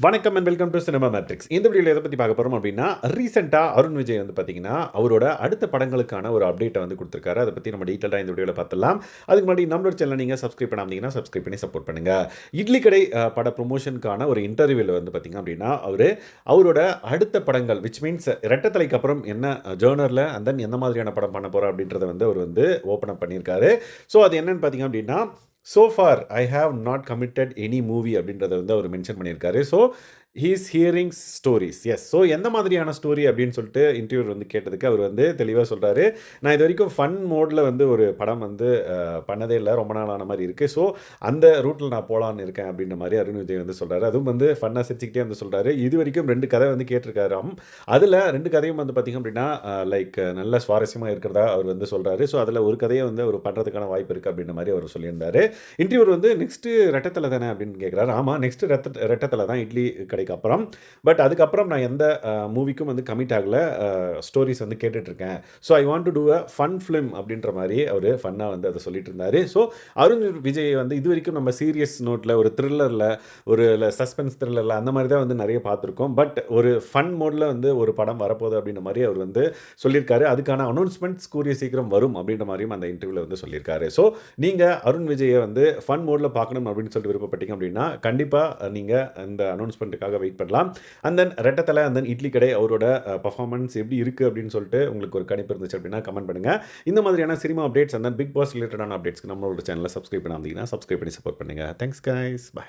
வணக்கம் and welcome to cinema matrix இந்த வீடியோவில் எதை பற்றி பார்க்க போகிறோம் அப்படின்னா ரீசெண்டாக அருண் விஜய் வந்து பார்த்தீங்கன்னா அவரோட அடுத்த படங்களுக்கான ஒரு அப்டேட்டை வந்து கொடுத்துருக்காரு. அதை பற்றி நம்ம டீட்டெயிலாக இந்த வீடியோவில் பார்த்துலாம் அதுக்கு முன்னாடி நம்மளோட சேனல் நீங்கள் சப்ஸ்கிரைப் பண்ணாமீங்கன்னா சப்ஸ்கிரைப் பண்ணி சப்போர்ட் பண்ணுங்கள் இட்லி கடை பட ப்ரொமோஷனுக்கான ஒரு இன்டர்வியூவில் வந்து பார்த்தீங்க அப்படின்னா அவர் அவரோட அடுத்த படங்கள் விச் மீன்ஸ் ரெட்டத்தலைக்கு அப்புறம் என்ன ஜேர்னரில் அண்ட் தென் எந்த மாதிரியான படம் பண்ண போகிறோம் அப்படின்றத வந்து அவர் வந்து ஓப்பன் அப் பண்ணியிருக்காரு. ஸோ அது என்னன்னு பார்த்தீங்க அப்படின்னா so far I have not committed any movie அப்படின்றத வந்து அவர் மென்ஷன் பண்ணியிருக்காரு. So he's hearing stories yes so எந்த மாதிரியான ஸ்டோரி அப்படின்னு சொல்லிட்டு இன்டர்வியூ வந்து கேட்டதுக்கு அவர் வந்து தெளிவாக சொல்கிறாரு நான் இது வரைக்கும் ஃபன் மோடில் வந்து ஒரு படம் வந்து பண்ணதே இல்லை. ரொம்ப நாளான மாதிரி இருக்குது ஸோ அந்த ரூட்டில் நான் போகலான்னு இருக்கேன் அப்படின்ற மாதிரி அருண் விஜய் வந்து சொல்கிறாரு அதுவும் வந்து ஃபன்னாக சிரிச்சுக்கிட்டே வந்து சொல்கிறாரு இது வரைக்கும் ரெண்டு கதை வந்து கேட்டிருக்காராம் அதில் ரெண்டு கதையும் வந்து பார்த்திங்க அப்படின்னா லைக் நல்ல சுவாரஸ்யமாக இருக்கிறதா அவர் வந்து சொல்கிறாரு ஸோ அதில் ஒரு கதையை வந்து அவர் பண்ணுறதுக்கான வாய்ப்பு இருக்குது அப்படின்ற மாதிரி அவர் சொல்லியிருந்தாரு. இன்டர்வியூர் வந்து நெக்ஸ்ட்டு ரெட்டத்தில் தானே அப்படின்னு கேட்குறாரு ஆமாம் நெக்ஸ்ட்டு ரெட்ட ரெட்டத்தில் தான் இட்லி கடைக்கு அப்புறம். பட் அதுக்கப்புறம் நான் எந்த மூவிக்கும் வந்து கமிட் ஆகலை. ஸ்டோரிஸ் வந்து கேட்டுட்ருக்கேன் so I want to do a fun film அப்படின்ற மாதிரி அவர் ஃபன்னாக வந்து அதை சொல்லிட்டு இருந்தார். ஸோ அருண் விஜய் வந்து இது வரைக்கும் நம்ம சீரியஸ் நோட்டில் ஒரு த்ரில்லரில் ஒரு சஸ்பென்ஸ் த்ரில்லரில் அந்த மாதிரி தான் வந்து நிறைய பார்த்துருக்கோம். பட் ஒரு ஃபன் மோடில் வந்து ஒரு படம் வரப்போகுது அப்படின்ற மாதிரி அவர் வந்து சொல்லியிருக்காரு. அதுக்கான அனௌன்ஸ்மெண்ட்ஸ் கூறிய சீக்கிரம் வரும் அப்படின்ற மாதிரியும் அந்த இன்டர்வியூவில் வந்து சொல்லியிருக்காரு. ஸோ நீங்கள் அருண் விஜயை வந்து ஃபன் மோடில் பார்க்கணும் அப்படின்னு சொல்லிட்டு விருப்பப்பட்டீங்க அப்படின்னா கண்டிப்பாக நீங்கள் இந்த அனௌன்ஸ்மெண்ட்டுக்காக வெயிட் பண்ணலாம். And then Rettathala and then Idli Kadai அவரோட பர்ஃபார்மன்ஸ் எப்படி இருக்குது அப்படின்னு சொல்லிட்டு உங்களுக்கு ஒரு கணிப்பு இருந்துச்சு அப்படின்னா கமெண்ட் பண்ணுங்கள் இந்த மாதிரியான cinema updates and then Bigg Boss ரிலேட்டடான அப்டேட்ஸ்க்கு நம்மளோட சேனலை சப்ஸ்கிரைப் பண்ணாமல் சப்ஸ்கிரைப் பண்ணி சப்போர்ட் பண்ணுங்கள் தேங்க்ஸ் கைஸ் பாய்